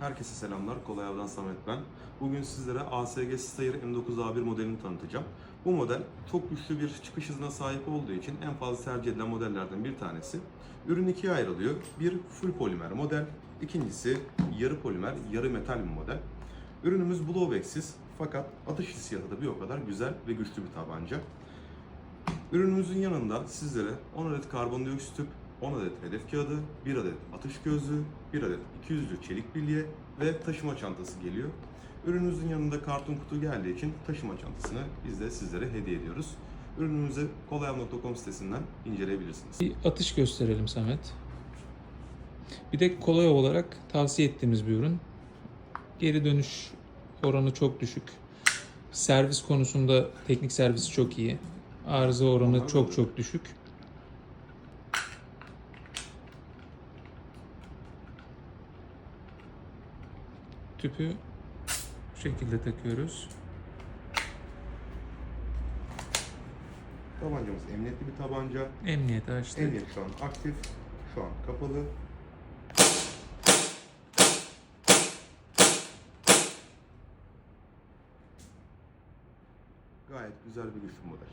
Herkese selamlar. Kolay Av'dan Samet ben. Bugün sizlere ASG Steyr M9A1 modelini tanıtacağım. Bu model çok güçlü bir çıkış hızına sahip olduğu için en fazla tercih edilen modellerden bir tanesi. Ürün ikiye ayrılıyor. Bir full polimer model, ikincisi yarı polimer, yarı metal bir model. Ürünümüz blowback'siz fakat atış hissiyatı da bir o kadar güzel ve güçlü bir tabanca. Ürünümüzün yanında sizlere 10 adet karbondioksit tüp, 10 adet hedef kağıdı, 1 adet atış gözlüğü, 1 adet 200'lü çelik bilye ve taşıma çantası geliyor. Ürünümüzün yanında karton kutu geldiği için taşıma çantasını biz de sizlere hediye ediyoruz. Ürünümüzü kolayav.com sitesinden inceleyebilirsiniz. Bir atış gösterelim Samet. Bir de kolay olarak tavsiye ettiğimiz bir ürün. Geri dönüş oranı çok düşük. Servis konusunda teknik servisi çok iyi. Arıza oranı çok çok düşük. Tüpü bu şekilde takıyoruz. Tabancamız emniyetli bir tabanca. Emniyeti açtık. Emniyet şu an aktif, şu an kapalı. Gayet güzel bir güçlü model.